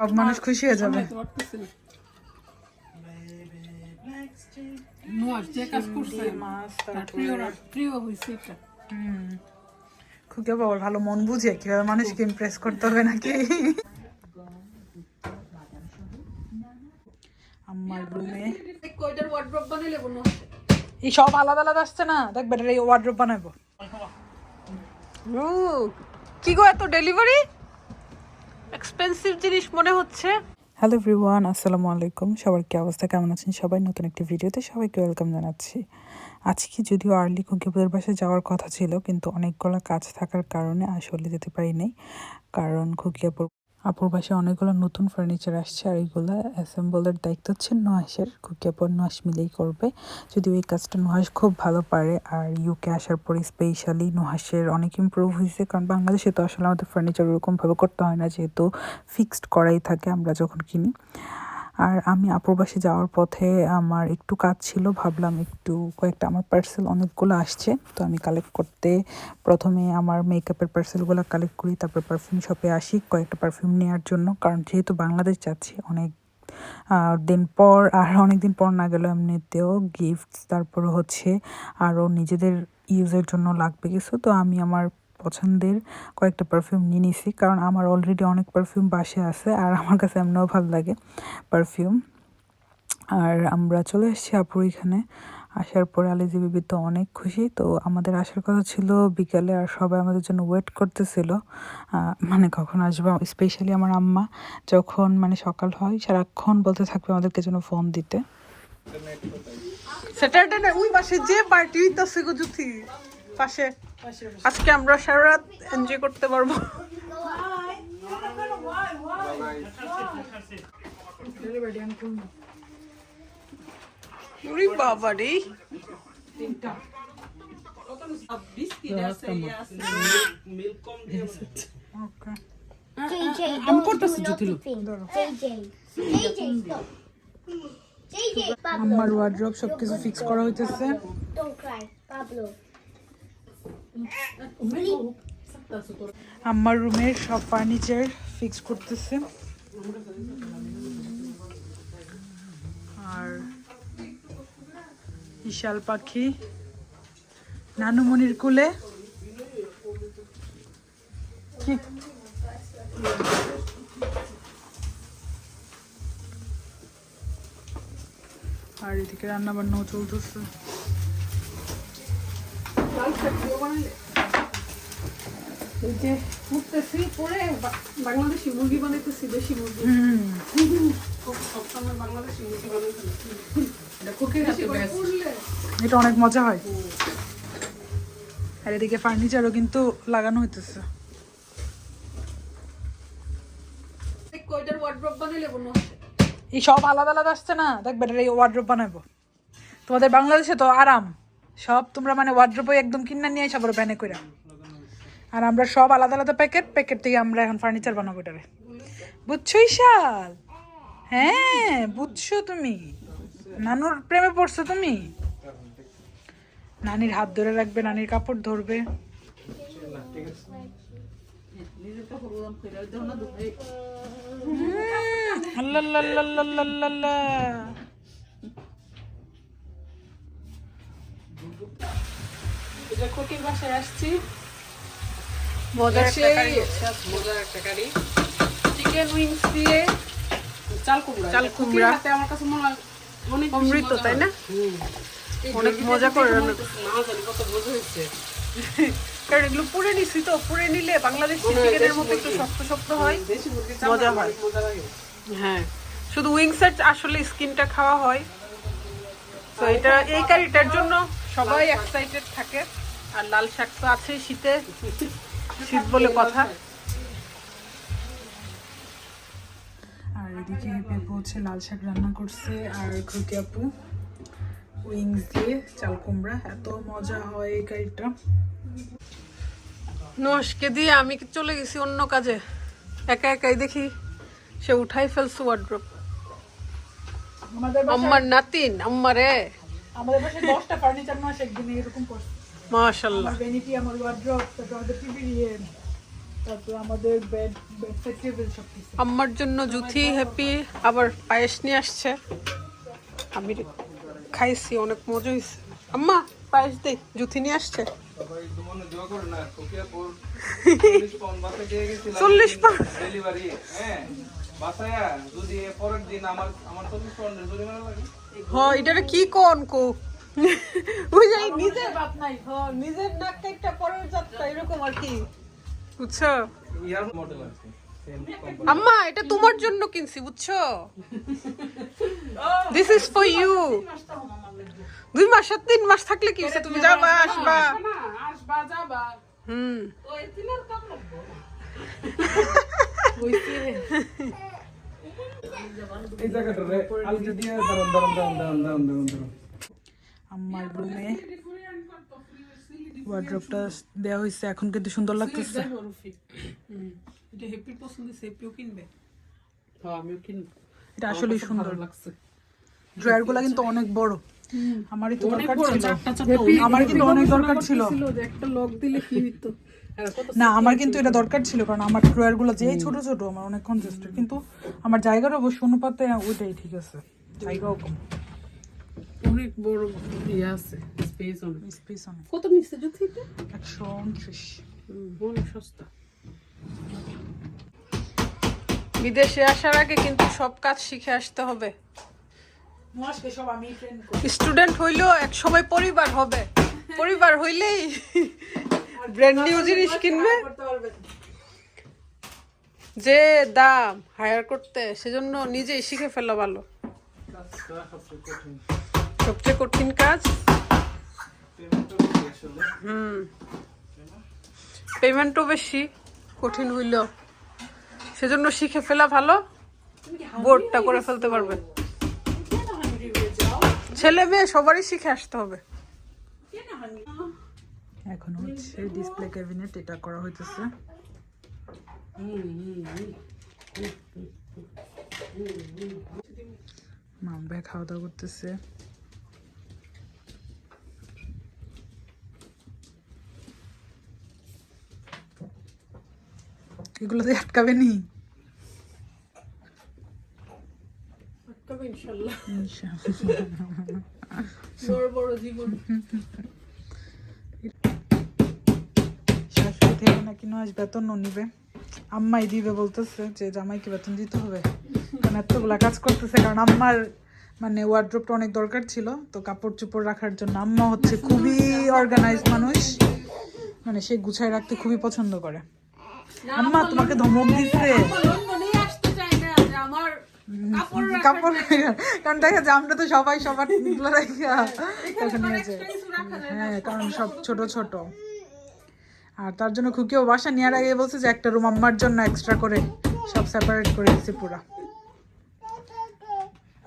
সব মানুষ খুশি হয়ে যাবে। খুকে বাবার ভালো মন বুঝে কীভাবে মানুষকে ইমপ্রেস করতে হবে নাকি? আমার রুমে এই সব আলাদা আলাদা আসছে না? দেখবে এই ওয়ার্ড্রোব বানাবো। ও কি গো এত ডেলিভারি এক্সপেন্সিভ জিনিস মনে হচ্ছে। হ্যালো এভরিওয়ান আসসালামু আলাইকুম। সবার কি অবস্থা? কেমন আছেন সবাই? নতুন একটি ভিডিওতে সবাইকে ওয়েলকাম জানাচ্ছি। আজকে যদিও আর্লি কুকিপুদের বাসায় যাওয়ার কথা ছিল, কিন্তু অনেকগুলো কাজ থাকার কারণে আসলে যেতে পারি নাই কারণ খুকিয়াপুর আপুর বাসায় অনেকগুলো নতুন ফার্নিচার আসছে আর এইগুলো অ্যাসেম্বলের দায়িত্ব হচ্ছে নোয়াসের কুকিয়াপর নোয়াস মিলেই করবে। যদিও ওই কাজটা নোহাস খুব ভালো পারে আর ইউকে আসার পরে স্পেশালি নোহাসের অনেক ইম্প্রুভ হয়েছে। কারণ বাংলাদেশে তো আসলে আমাদের ফার্নিচার ওরকমভাবে করতে হয় না, যেহেতু ফিক্সড করাই থাকে আমরা যখন কিনি। আর আমি আপুরবাসে যাওয়ার পথে আমার একটু কাজ ছিল, ভাবলাম একটু কয়েকটা আমার পার্সেল অনেকগুলো আসছে। তো আমি কালেক্ট করতে প্রথমে আমার মেকআপের পার্সেলগুলো কালেক্ট করি, তারপর পারফিউম শপে আসি, কয়েকটা পারফিউম নেওয়ার জন্য। কারণ যেহেতু বাংলাদেশ যাচ্ছি, অনেক দিন পর আর অনেক দিন পর না গেলেও এমনিতেও গিফটস তারপর হচ্ছে আরও নিজেদের ইউজের জন্য লাগবে কিছু। তো আমি আমার পছন্দের কয়েকটা পারফিউম নিয়ে নিছি, কারণ আমার অলরেডি অনেক পারফিউম বাসে আছে আর আমার কাছে এমনিও ভালো লাগে পারফিউম আর আমরা চলে এসেছি আপুর এখানে, আসার পরে আলিজি বিবি তো অনেক খুশি, তো আমাদের আসার কথা ছিল বিকালে আর সবাই আমাদের জন্য ওয়েট করতেছিল মানে কখন আসবে স্পেশালি আমার আম্মা, যখন মানে সকাল হয়, সারাক্ষণ বলতে থাকবে আমাদেরকে যেন ফোন দিতে। না, ওই যে পার্টি পাশে। আজকে আমরা সারা রাত এনজয় করতে পারব। আমি করতেছি জুতিলু আমার ওয়ার্ড্রপ সবকিছু ফিক্স করা হইতেছে। Don't cry. Pablo. আমার রুমের সব ফার্নিচার ফিক্স করতেছে। আর বিশাল পাখি, নানুমণির কুলে। আর এদিকে রান্না বান্নাও চলতেছে। বাংলাদেশি মুরগি বানাইতেছি মুরগি এটা অনেক মজা হয়। আর এদিকে ফার্নিচারও কিন্তু লাগানো হইতেছে। এই সব আলাদা আলাদা আসছে না? দেখবে এই ওয়ার্ড্রোপ বানাবো তোমাদের বাংলাদেশে তো আরাম। সব তোমরা মানে ওয়ার্ড্রোপে একদম কিনা নিয়ে আসা পরে প্যানে করে আর আমরা সব আলাদা আলাদা প্যাকেট প্যাকেট থেকে আমরা এখন ফার্নিচার বানাবো এটারে। বুঝছ ইশাল হ্যাঁ বুঝছ তুমি? নানুর প্রেমে পড়ছো তুমি? নানির হাত ধরে রাখবে, নানির কাপড় ধরবে। আল্লাহ। কোকির বাসায় আসছি। মজার সেই মজার একটা কারি। চিকেন উইংস দিয়ে চাল কুমড়া। চাল কুমড়া। আমার কাছে মনে হয় অনেক অমৃত, মজা তাই না? অনেক মজা করে রান্না হইতেছে, না জানি কত মজা হয়েছে কারণ এগুলো পুড়ে নিছি তো পুড়ে নিলে বাংলাদেশ চিকেনের মতো একটু শক্ত শক্ত হয়। মজা হয়। শুধু উইংসের আসলে স্কিনটা খাওয়া হয়। তো এটা এই কারিটার জন্য সবাই এক্সাইটেড থাকে। আর লাল শাক তো আছে শীতে। শীত বলে কথা। আর এদিকে পেপু হচ্ছে লাল শাক রান্না করছে আর খুকি আপু উইংস দিয়ে চাল কুমড়া। এত মজা হয় এই কারিটা। নস্কে দিয়ে আমি চলে গেছি অন্য কাজে। একা একাই দেখি সে উঠাই ফেলছে ওয়ার্ড্রপ আম্মার নাতিন আম্মারে। আমাদের পাশে দশটা ফার্নিচার মাস একদিনে এরকম করছে। মাশাল্লাহ আমার ভ্যানিটি আমার ওয়ার্ড্রপ তারপর আমাদের টিভি তারপর আমাদের বেড বেড টেবিল সব কিছু। আম্মার জন্য জুথি হ্যাপি আবার পায়েস নিয়ে আসছে। আমি খাইছি অনেক মজা হয়েছে আম্মা পায়েস দে জুথি নিয়ে আসছে। চল্লিশ পাউন্ড? ডেলিভারি হ্যাঁ বাসায়া যদি পরের দিন আমার আমার চল্লিশ পাউন্ডের জরিমানা লাগে। হ এটারে কি কোন কো? যে নিজের বাপ নাই হ নিজের নাক কাইটা পরের যাত্রা এরকম আর কি। বুঝছ? ইয়ার মডেল আছে আম্মা এটা তোমার জন্য কিনছি বুঝছ? দিস ইজ ফর ইউ দুই মাস আর তিন মাস থাকলে কি হয়েছে তুমি যাবা আসবা। আসবা যাবা। হুম। এই কাম লাগবো। এই জায়গাটা রে আলগা দিয়ে দাঁড়ান দাঁড়ান দাঁড়ান দাঁড়ান দাঁড়ান। আমার রুমে ওয়ার্ড্রপটা দেওয়া হয়েছে এখন কিন্তু সুন্দর লাগতেছে। এটা হ্যাপির পছন্দ হ্যাপিও কিনবে। হ্যাঁ আমিও কিনবো। এটা আসলে সুন্দর। লাগছে। ড্রয়ারগুলা কিন্তু অনেক বড়। আমারই তো দরকার ছিল। আমার কিন্তু অনেক দরকার ছিল। একটা লক দিলে কি হইতো? না আমার কিন্তু এটা দরকার ছিল কারণ আমার ড্রয়ারগুলো যেই ছোট ছোট আমার অনেক কনজেস্টেড কিন্তু আমার জায়গার অবশ্য অনুপাতে ওইটাই ঠিক আছে। জায়গাও কম। অনেক বড় ইয়ে আছে স্পেস অনেক। স্পেস অনেক। কত নিচ্ছে যদি এটা একশো উনত্রিশ। অনেক সস্তা। বিদেশে আসার আগে কিন্তু সব কাজ শিখে আসতে হবে। সব আমি ট্রেন স্টুডেন্ট হইলেও এক সময় পরিবার হবে। পরিবার হইলেই ব্র্যান্ড নিউ জিনিস কিনবে। যে দাম হায়ার করতে সেজন্য নিজেই শিখে ফেলা ভালো। সবচেয়ে কঠিন কাজ? হুম। পেমেন্টও বেশি কঠিন হইল সেজন্য শিখে ফেলা ভালো। বোর্ডটা করে ফেলতে পারবে। ছেলে মেয়ে সবারই শিখে আসতে হবে। এখন হচ্ছে ডিসপ্লে ক্যাবিনেট এটা করা হইতেছে। ভাই খাওয়া দাওয়া করতেছে। এগুলো দিয়ে আটকাবে নি? ইনশাল্লাহ। ইনশাআল্লাহ। বড় বড় জীবন। শাশুড়ি থেকে নাকি নয় বেতন নিবে। আম্মাই দিবে বলতেছে যে জামাইকে বেতন দিতে হবে। কারণ এতগুলা কাজ করতেছে কারণ আম্মার মানে ওয়ার্ড্রোপটা অনেক দরকার ছিল। তো কাপড় চোপড় রাখার জন্য আম্মা হচ্ছে খুবই অর্গানাইজ মানুষ। মানে সে গুছায় রাখতে খুবই পছন্দ করে। আম্মা তোমাকে ধমক দিচ্ছে লন্ডনেই আসতে চাই না যে আমার কাপড় কারণ দেখা যায় আমরা তো সবাই সবারগুলো রাখা তখন হ্যাঁ কারণ সব ছোট ছোট। আর তার জন্য খুকিও বাসা নেওয়ার আগে বলছে যে একটা রুম আম্মার জন্য এক্সট্রা করে সব সেপারেট করে দিচ্ছে পুরা।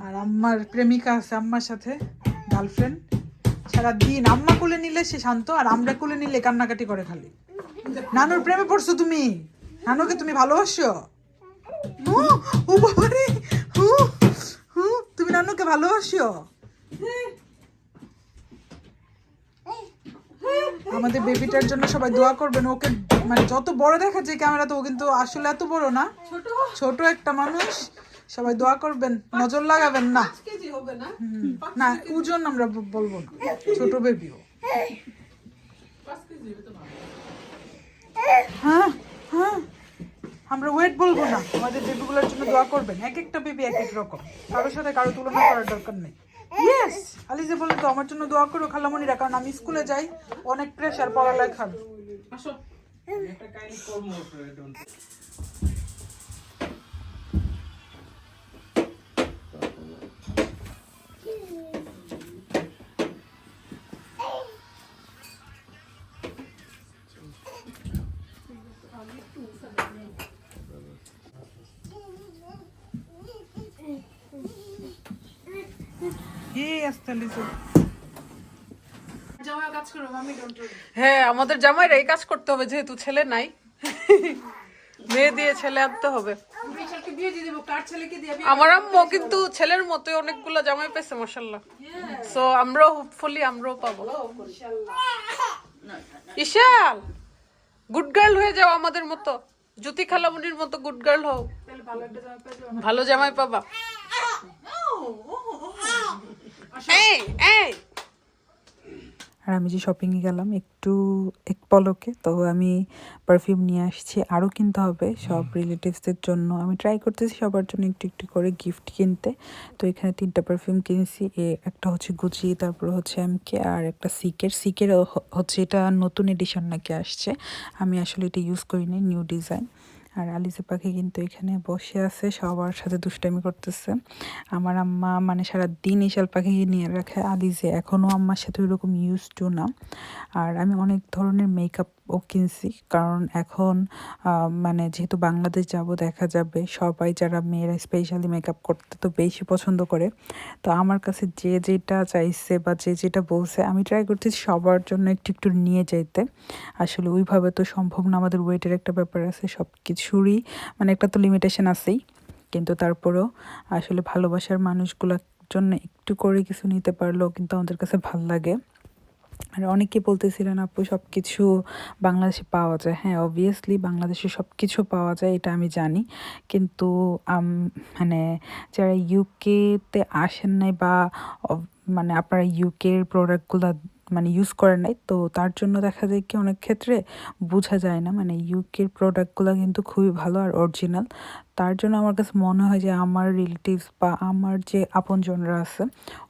আর আম্মার প্রেমিকা আছে আম্মার সাথে গার্লফ্রেন্ড সারা দিন আম্মা কোলে নিলে সে শান্ত আর আমরা কোলে নিলে কান্নাকাটি করে খালি। নানুর প্রেমে পড়ছো তুমি? নানুকে তুমি ভালোবাসো? ও বাবারে হু, হু, তুমি নানুকে ভালোবাসো? আমাদের বেবিটার জন্য সবাই দোয়া করবেন ওকে মানে যত বড় দেখা যায় ক্যামেরা তো ও কিন্তু আসলে এত বড় না। ছোট? একটা মানুষ। সবাই দোয়া করবেন নজর লাগাবেন না। না? ওজন আমরা বলব না। ছোট বেবিও হ্যাঁ হ্যাঁ। আমরা ওয়েট বলব না। আমাদের বেবিগুলোর জন্য দোয়া করবেন। এক একটা বেবি এক এক রকম। কারোর সাথে কারও তুলনা করার দরকার নেই। ইয়েস আলিজে বলে তো আমার জন্য দোয়া করো খালামণিরা কারণ আমি স্কুলে যাই অনেক প্রেশার পড়ালেখার। আসো। হ্যাঁ আমাদের জামাইরা এই কাজ করতে হবে যেহেতু ছেলে নাই। মেয়ে দিয়ে ছেলে আনতে হবে। আমার আম্মু কিন্তু ছেলের মতোই অনেকগুলো জামাই পেয়েছে মাসাল্লাহ সো আমরাও হোপফুলি আমরাও পাবো। ইশাল! গুড গার্ল হয়ে যাও আমাদের মতো। জ্যোতি খালামুনির মতো গুড গার্ল হও। ভালো জামাই পাবা। এই এই। আর আমি যে শপিংয়ে গেলাম একটু এক পলকে তো আমি পারফিউম নিয়ে আসছি। আরও কিনতে হবে সব রিলেটিভসদের জন্য। আমি ট্রাই করতেছি সবার জন্য একটু একটু করে গিফট কিনতে। তো এখানে তিনটা পারফিউম কিনেছি এ একটা হচ্ছে গুচি তারপর হচ্ছে এমকে আর একটা সিকের সিকের হচ্ছে এটা নতুন এডিশন নাকি আসছে। আমি আসলে এটা ইউজ করিনি নিউ ডিজাইন আর আলিজা পাখি কিন্তু এখানে বসে আছে, সবার সাথে দুষ্টামি করতেছে। আমার আম্মা মানে সারা দিন ইশাল পাখিকে নিয়ে রাখে। আলিজে এখনও আম্মার সাথে ওইরকম ইউজ টু না। আর আমি অনেক ধরনের মেকআপও কিনছি কারণ এখন মানে যেহেতু বাংলাদেশ যাব, দেখা যাবে সবাই যারা মেয়েরা স্পেশালি মেকআপ করতে তো বেশি পছন্দ করে। তো আমার কাছে যে যেটা চাইছে বা যে যেটা বলছে, আমি ট্রাই করছি সবার জন্য একটু একটু নিয়ে যেতে আসলে ওইভাবে তো সম্ভব না, আমাদের ওয়েটের একটা ব্যাপার আছে সব কিছুরই মানে একটা তো লিমিটেশন আছেই। কিন্তু তারপরেও আসলে ভালোবাসার মানুষগুলোর জন্য একটু করে কিছু নিতে পারলেও কিন্তু আমাদের কাছে ভালো লাগে। আর অনেকে বলতেছিলেন, আপু সব কিছু বাংলাদেশে পাওয়া যায়। হ্যাঁ অবভিয়াসলি বাংলাদেশে সব কিছু পাওয়া যায়, এটা আমি জানি। কিন্তু মানে যারা ইউকেতে আসেন নাই বা মানে আপনারা ইউকের প্রোডাক্টগুলো মানে ইউজ করেন নাই, তো তার জন্য দেখা যায় কি অনেক ক্ষেত্রে বোঝা যায় না। মানে ইউকের প্রোডাক্টগুলো কিন্তু খুবই ভালো আর অরিজিনাল তার জন্য আমার কাছে মনে হয় যে আমার রিলেটিভস বা আমার যে আপনজনরা আছে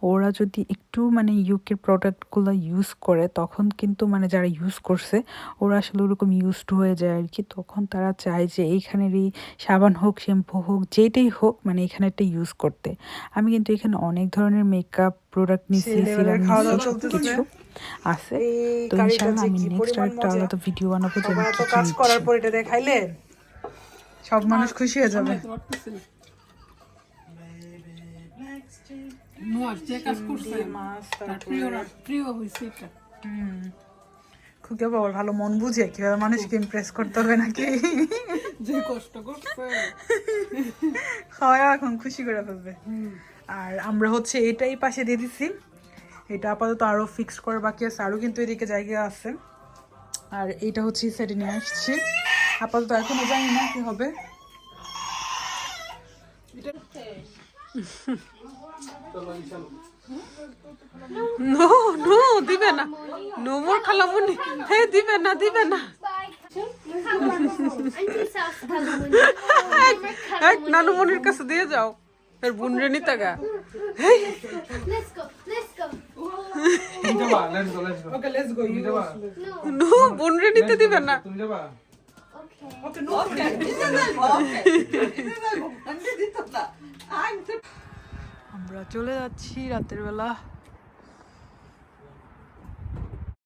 ওরা যদি একটু মানে ইউকের প্রোডাক্টগুলো ইউজ করে তখন কিন্তু মানে যারা ইউজ করছে ওরা আসলে ওরকম ইউজড হয়ে যায় আর কি। তখন তারা চায় যে এইখানেরই সাবান হোক শ্যাম্পু হোক যেটাই হোক মানে এখানে একটা ইউজ করতে। আমি কিন্তু এখানে অনেক ধরনের মেকআপ প্রোডাক্ট নিচ্ছি সেই সিরাম নিচ্ছি সব কিছু আছে। তো যে আমি নেক্সট আরেকটা আলাদা ভিডিও বানাবো যে কাজ করার পর এটা দেখাইলেন? সব মানুষ খুশি হয়ে যাবে। এটা। খুকে বাবার ভালো মন বুঝে কীভাবে মানুষকে ইমপ্রেস করতে হবে নাকি? যে কষ্ট করছে। খাওয়া এখন খুশি করে ফেলবে। আর আমরা হচ্ছে এটাই পাশে দিয়ে দিছি। এটা আপাতত আরও ফিক্সড করা বাকি আছে আরও কিন্তু এদিকে জায়গা আছে। আর এইটা হচ্ছে সেটে নিয়ে আসছি। আপাতত এখনও জানি না? কি হবে? নো নো দিবে না। No more খালামুনি। হে দিবে না দিবে না। এক নানুমনির কাছে দিয়ে যাও। এর বোন রে নিতে গা। নো বোন রে নিতে দিবে না। তুমি যাবা? আমরা চলে যাচ্ছি রাতের বেলা।